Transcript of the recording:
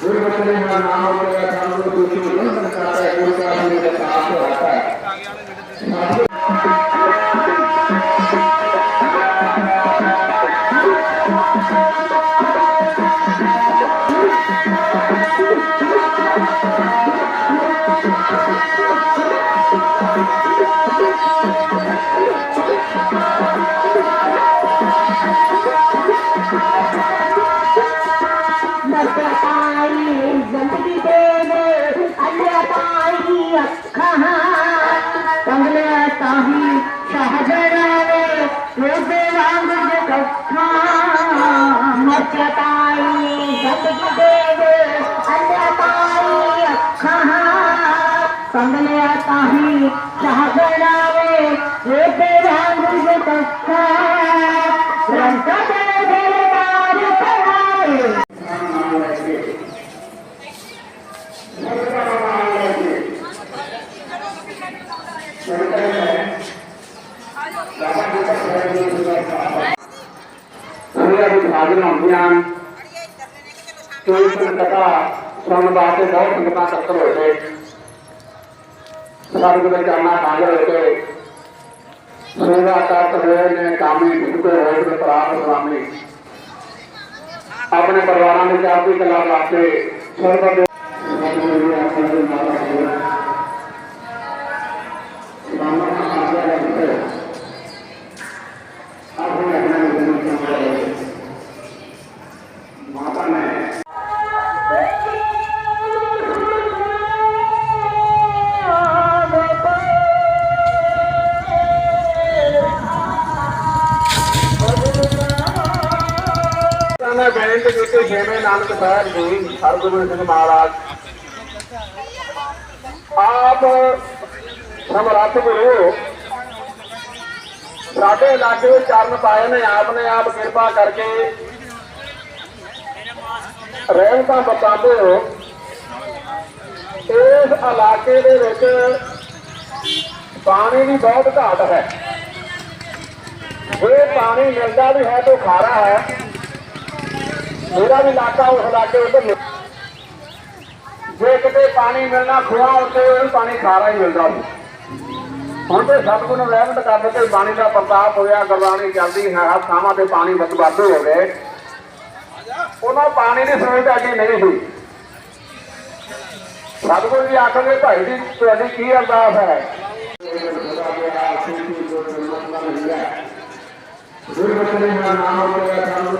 दुर्घटना नाम होता है हम लोग दूसरी नहीं बताता है उनका अपने साथ होता है Thank you. کوسے رنگ جو ککھا نو چتا ہی سنگلایا تاہی جاہ گناویں ਹਾਜ਼ਰ ਹੁੰਦੀਆਂ ਕੋਈ ਸੰਗਤਾਂ ਸੁਣਨ ਵਾਸਤੇ ਬਹੁਤ ਸੰਗਤਾਂ ਇਕੱਤਰ ਹੋਏ ਨੇ। ਸਾਡੇ ਦੇ ਚਰਨਾਂ ਹਾਜ਼ਰ ਹੋ ਕੇ ਸੇਵਾ ਕਰਤ ਹੋਏ ਨੇ ਕਾਮੀ ਭੁਗਤੇ ਹੋਏ ਨੇ ਪ੍ਰਾਪਤ ਸਵਾਮੀ। ਆਪਣੇ ਪਰਿਵਾਰਾਂ ਦੇ ਚੜ੍ਹਦੀ ਕਲਾ ਵਾਸਤੇ ਸਰਬ ਮੈਂ ਬੇਨਤੀ ਕੀਤੀ ਨਾਨਕ ਸਾਹਿਬ ਜੀ ਹਰਗੋਬਿੰਦ ਸਿੰਘ ਮਹਾਰਾਜ। ਆਪ ਸਮਰੱਥ ਗੁਰੂ। ਸਾਡੇ ਇਲਾਕੇ ਵਿੱਚ ਚਰਨ ਪਾਏ ਨੇ ਆਪ ਨੇ ਆਪ ਕਿਰਪਾ ਕਰਕੇ। ਰਹਿਮਤਾਂ ਬਤਾਉਂਦੇ ਹੋ। ਇਸ ਇਲਾਕੇ ਦੇ ਵਿੱਚ ਪਾਣੀ ਦੀ ਬਹੁਤ ਘਾਟ ਹੈ। ਜੇ ਪਾਣੀ ਮਿਲਦਾ ਵੀ ਹੈ ਤਾਂ ਖਾਰਾ ਹੈ। ਮੇਰਾ ਵੀ ਇਲਾਕਾ ਉਸ ਇਲਾਕੇ ਉੱਤੇ ਜੇ ਕਿਤੇ ਪਾਣੀ ਮਿਲਣਾ ਖੁਆ ਉੱਤੇ, ਉਹ ਪਾਣੀ ਖਾਰਾ ਹੀ ਮਿਲਦਾ ਸੀ। ਹੁਣ ਤੇ ਸਤਗੁਰੂ ਨੂੰ ਰਹਿਮਤ ਕਰ ਦਿੱਤੇ ਬਾਣੀ ਦਾ ਪ੍ਰਤਾਪ ਹੋਇਆ, ਗੁਰਬਾਣੀ ਚੱਲਦੀ ਹੈ, ਹਰ ਥਾਵਾਂ ਤੇ ਪਾਣੀ ਬਦਬਾਦ ਹੋ ਗਏ। ਉਹਨਾਂ ਪਾਣੀ ਦੀ ਸੁਵਿਧਾ ਅੱਗੇ ਨਹੀਂ ਹੋਈ ਸਤਗੁਰੂ ਜੀ ਆਖਣਗੇ, ਭਾਈ ਜੀ, ਤੁਹਾਡੀ ਕੀ ਅਰਦਾਸ ਹੈ? ਗੁਰੂ ਬਚਨੇ ਨਾਮ ਹੋਇਆ ਸਾਨੂੰ।